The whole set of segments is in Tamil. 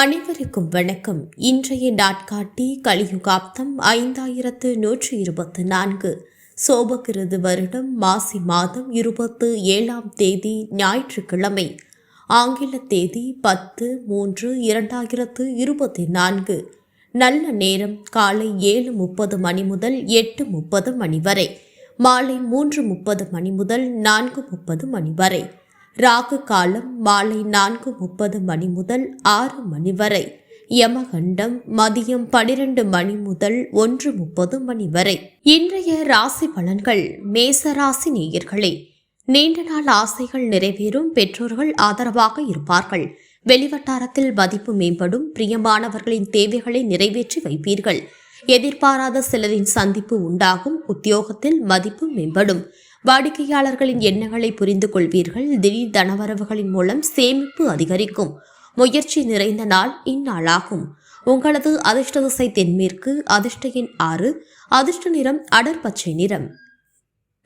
அனைவருக்கும் வணக்கம். இன்றைய நாட்காட்டி கலியுகாப்தம் ஐந்தாயிரத்து நூற்றி இருபத்து நான்கு. சோபகிருது வருடம் மாசி மாதம் இருபத்து ஏழாம் தேதி ஞாயிற்றுக்கிழமை. ஆங்கில தேதி பத்து மூன்று இரண்டாயிரத்து இருபத்தி நான்கு. நல்ல நேரம் காலை ஏழு முப்பது மணி முதல் எட்டு முப்பது மணி வரை. மாலை மூன்று முப்பது மணி முதல் நான்கு முப்பது மணி வரை. ராகு காலம் மாலை நான்கு முப்பது மணி முதல் ஆறு மணி வரை. யமகண்டம் மதியம் பனிரெண்டு மணி முதல் ஒன்று முப்பது மணி வரை. இன்றைய ராசி பலன்கள் மேச ராசி நேயர்களே. நீண்ட நாள் ஆசைகள் நிறைவேறும் பெற்றோர்கள் ஆதரவாக இருப்பார்கள். வெளிவட்டாரத்தில் மதிப்பு மேம்படும் பிரியமானவர்களின் தேவைகளை நிறைவேற்றி வைப்பீர்கள். எதிர்பாராத சிலரின் சந்திப்பு உண்டாகும் உத்தியோகத்தில் மதிப்பு மேம்படும். வாடிக்கையாளர்களின் எண்ணங்களை புரிந்து கொள்வீர்கள். திடீர் தனவரவுகளின் மூலம் சேமிப்பு அதிகரிக்கும். முயற்சி நிறைந்த நாள் இந்நாளாகும். உங்களது அதிர்ஷ்ட திசை தென்மேற்கு அதிர்ஷ்ட எண் ஆறு அதிர்ஷ்ட நிறம் அடர் பச்சை நிறம்.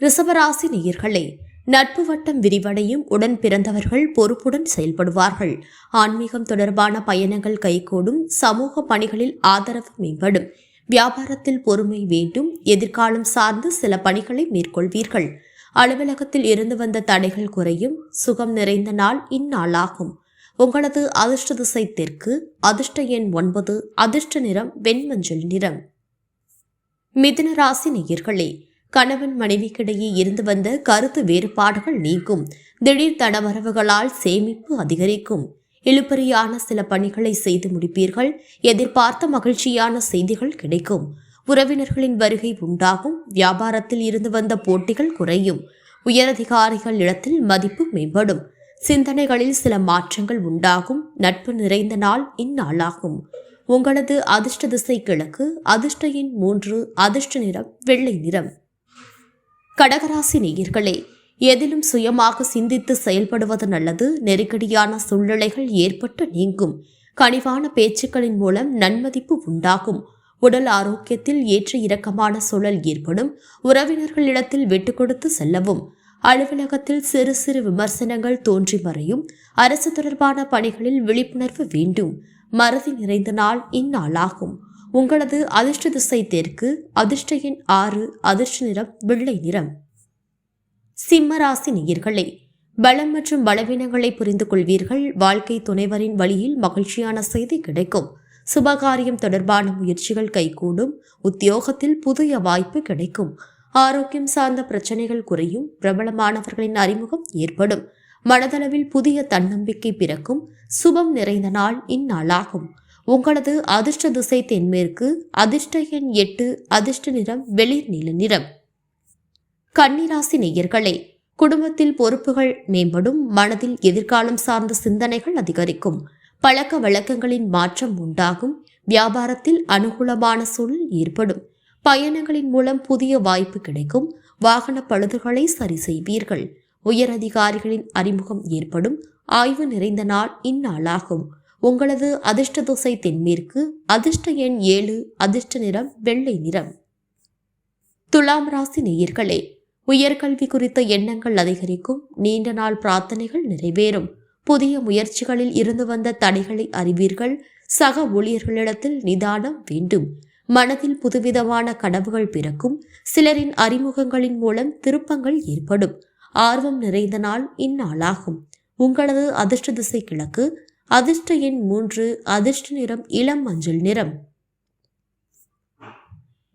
ரிசவராசி நேயர்களே நட்பு வட்டம் விரிவடையும் உடன் பிறந்தவர்கள் பொறுப்புடன் செயல்படுவார்கள். ஆன்மீகம் தொடர்பான பயணங்கள் கைகூடும் சமூக பணிகளில் ஆதரவு மேம்படும். வியாபாரத்தில் பொறுமை வேண்டும் எதிர்காலம் சார்ந்து சில பணிகளை மேற்கொள்வீர்கள். அலுவலகத்தில் இருந்து வந்த தடைகள் குறையும் சுகம் நிறைந்த நாள் இந்நாளாகும். உங்களது அதிர்ஷ்ட திசை தெற்கு அதிர்ஷ்ட எண் ஒன்பது அதிர்ஷ்ட நிறம் வெண்மஞ்சள் நிறம். மிதுன ராசி நேயர்களே கணவன் மனைவிக்கிடையே இருந்து வந்த கருத்து வேறுபாடுகள் நீங்கும். திடீர் தடவரவுகளால் சேமிப்பு அதிகரிக்கும். இழுபறியான சில பணிகளை செய்து முடிப்பீர்கள். எதிர்பார்த்த மகிழ்ச்சியான செய்திகள் கிடைக்கும். உறவினர்களின் வருகை உண்டாகும். வியாபாரத்தில் இருந்து வந்த போட்டிகள் குறையும். உயரதிகாரிகள் இடத்தில் மதிப்பு மேம்படும். சிந்தனைகளில் சில மாற்றங்கள் உண்டாகும். நட்பு நிறைந்த நாள் இந்நாளாகும். உங்களது அதிர்ஷ்ட திசை கிழக்கு அதிர்ஷ்ட எண் மூன்று அதிர்ஷ்ட நிறம் வெள்ளை நிறம். கடகராசி நேயர்களே எதிலும் சுயமாக சிந்தித்து செயல்படுவது நல்லது. நெருக்கடியான சூழ்நிலைகள் ஏற்பட்டு நீங்கும். கனிவான பேச்சுக்களின் மூலம் நன்மதிப்பு உண்டாகும். உடல் ஆரோக்கியத்தில் ஏற்ற இறக்கமான சூழல் ஏற்படும். உறவினர்களிடத்தில் விட்டு கொடுத்து செல்லவும். அலுவலகத்தில் சிறு சிறு விமர்சனங்கள் தோன்றி மறையும். அரசு தொடர்பான பணிகளில் விழிப்புணர்வு வேண்டும். மறதி நிறைந்த நாள் இந்நாளாகும். உங்களது அதிர்ஷ்ட திசை தெற்கு அதிர்ஷ்ட எண் ஆறு அதிர்ஷ்ட நிறம் வெள்ளை நிறம். சிம்மராசி நேயர்களே பலம் மற்றும் பலவீனங்களை புரிந்து கொள்வீர்கள் வாழ்க்கை துணைவரின் வழியில் மகிழ்ச்சியான செய்தி கிடைக்கும். சுபகாரியம் தொடர்பான முயற்சிகள் கைகூடும் உத்தியோகத்தில் புதிய வாய்ப்பு கிடைக்கும். ஆரோக்கியம் சார்ந்த பிரச்சனைகள் குறையும் பிரபலமானவர்களின் அறிமுகம் ஏற்படும். மனதளவில் புதிய தன்னம்பிக்கை பிறக்கும். சுபம் நிறைந்த நாள் இந்நாளாகும். உங்களது அதிர்ஷ்ட திசை தென்மேற்கு அதிர்ஷ்ட எண் எட்டு அதிர்ஷ்ட நிறம் வெளிர் நீல நிறம். கன்னிராசி நேயர்களே குடும்பத்தில் பொறுப்புகள் மேம்படும் மனதில் எதிர்காலம் சார்ந்த சிந்தனைகள் அதிகரிக்கும். பழக்க வழக்கங்களின் மாற்றம் உண்டாகும் வியாபாரத்தில் அனுகூலமான சூழல் ஏற்படும். பயணங்களின் மூலம் புதிய வாய்ப்பு கிடைக்கும் வாகன பழுதுகளை சரி செய்வீர்கள். உயர் அதிகாரிகளின் அறிமுகம் ஏற்படும் ஆய்வு நிறைந்த நாள் இந்நாளாகும். உங்களது அதிர்ஷ்ட தோசை தென்மேற்கு அதிர்ஷ்ட எண் ஏழு அதிர்ஷ்ட நிறம் வெள்ளை நிறம். துலாம் ராசி நேயர்களே உயர்கல்வி குறித்த எண்ணங்கள் அதிகரிக்கும் நீண்ட நாள் பிரார்த்தனைகள் நிறைவேறும். புதிய முயற்சிகளில் இருந்து வந்த தடைகளை அறிவீர்கள். சக ஊழியர்களிடத்தில் நிதானம் வேண்டும். மனதில் புதுவிதமான கனவுகள் பிறக்கும். சிலரின் அறிமுகங்களின் மூலம் திருப்பங்கள் ஏற்படும். ஆர்வம் நிறைந்த நாள் இந்நாளாகும். உங்களது அதிர்ஷ்ட திசை கிழக்கு. அதிர்ஷ்ட எண் மூன்று அதிர்ஷ்ட நிறம் இளம் மஞ்சள் நிறம்.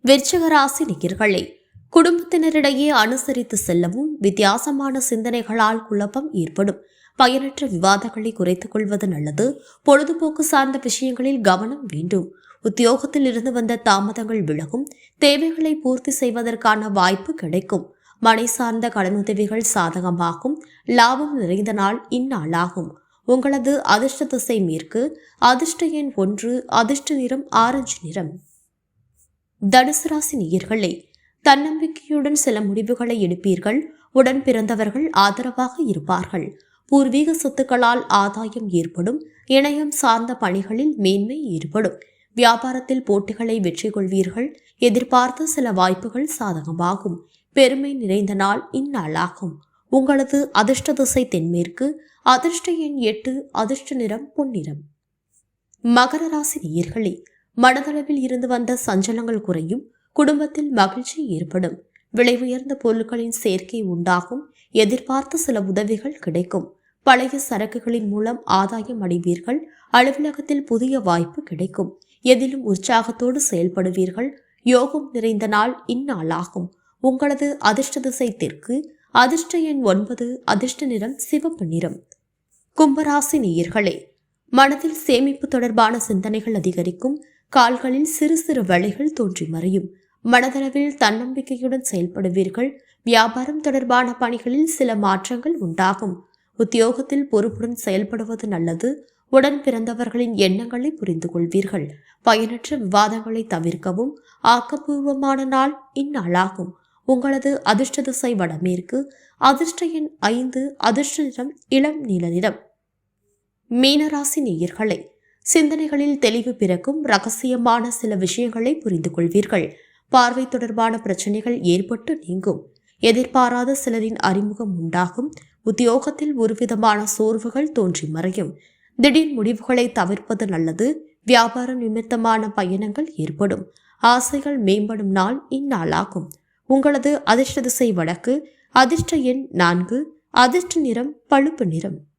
விருச்சகராசி நிகர்களே குடும்பத்தினரிடையே அனுசரித்து செல்லவும் வித்தியாசமான சிந்தனைகளால் குழப்பம் ஏற்படும். பயனற்ற விவாதங்களை குறைத்துக் கொள்வது நல்லது. பொழுதுபோக்கு சார்ந்த விஷயங்களில் கவனம் வேண்டும். உத்தியோகத்தில் இருந்து வந்த தாமதங்கள் விலகும். தேவைகளை பூர்த்தி செய்வதற்கான வாய்ப்பு கிடைக்கும். மனை சார்ந்த கடனுதவிகள் சாதகமாகும். லாபம் நிறைந்த நாள் இந்நாளாகும். உங்களது அதிர்ஷ்ட திசை மேற்கு. அதிர்ஷ்ட எண் ஒன்று அதிர்ஷ்ட நிறம் ஆரஞ்சு நிறம். தனுசு ராசி நேயர்களே தன்னம்பிக்கையுடன் சில முடிவுகளை எடுப்பீர்கள். உடன் பிறந்தவர்கள் ஆதரவாக இருப்பார்கள். பூர்வீக சொத்துக்களால் ஆதாயம் ஏற்படும் இணையம் சார்ந்த பணிகளில் மேன்மை ஏற்படும். வியாபாரத்தில் போட்டிகளை வெற்றி கொள்வீர்கள் எதிர்பார்த்த சில வாய்ப்புகள் சாதகமாகும். பெருமை நிறைந்த நாள் இந்நாளாகும். உங்களது அதிர்ஷ்ட திசை தென்மேற்கு அதிர்ஷ்ட எண் எட்டு அதிர்ஷ்ட நிறம் பொன்னிறம். மகர ராசி நேயர்களே மனதளவில் இருந்து வந்த சஞ்சலங்கள் குறையும் குடும்பத்தில் மகிழ்ச்சி ஏற்படும். விலை உயர்ந்த பொருட்களின் சேர்க்கை உண்டாகும் எதிர்பார்த்த சில உதவிகள் கிடைக்கும். பழைய சரக்குகளின் மூலம் ஆதாயம் அடைவீர்கள். அலுவலகத்தில் புதிய வாய்ப்பு கிடைக்கும். எதிலும் உற்சாகத்தோடு செயல்படுவீர்கள். யோகம் நிறைந்த நாள் இந்நாளாகும். உங்களது அதிர்ஷ்ட திசை தெற்கு. அதிர்ஷ்ட எண் ஒன்பது அதிர்ஷ்ட நிறம் சிவப்பு நிறம். கும்பராசி நேயர்களே மனதில் சேமிப்பு தொடர்பான சிந்தனைகள் அதிகரிக்கும். கால்களில் சிறு சிறு வழிகள் தோன்றி மறையும். மனதளவில் தன்னம்பிக்கையுடன் செயல்படுவீர்கள். வியாபாரம் தொடர்பான பணிகளில் சில மாற்றங்கள் உண்டாகும். உத்தியோகத்தில் பொறுப்புடன் செயல்படுவது நல்லது. உடன் பிறந்தவர்களின் எண்ணங்களை புரிந்து கொள்வீர்கள் பயனற்ற விவாதங்களை தவிர்க்கவும் ஆக்கப்பூர்வமான நாள் இந்நாளாகும். உங்களது அதிர்ஷ்ட திசை வடமேற்கு அதிர்ஷ்ட எண் ஐந்து அதிர்ஷ்ட நிறம் இளம் நீல நிறம். மீனராசி நேயர்களே சிந்தனைகளில் தெளிவு பிறக்கும் ரகசியமான சில விஷயங்களை புரிந்து கொள்வீர்கள் பார்வை தொடர்பான பிரச்சனைகள் ஏற்பட்டு நீங்கும். எதிர்பாராத சிலரின் அறிமுகம் உண்டாகும். உத்தியோகத்தில் ஒருவிதமான சோர்வுகள் தோன்றி மறையும். திடீர் முடிவுகளை தவிர்ப்பது நல்லது. வியாபார நிமித்தமான பயணங்கள் ஏற்படும். ஆசைகள் மேம்படும் நாள் இந்நாளாகும். உங்களது அதிர்ஷ்ட திசை வடக்கு. அதிர்ஷ்ட எண் நான்கு. அதிர்ஷ்ட நிறம் பழுப்பு நிறம்.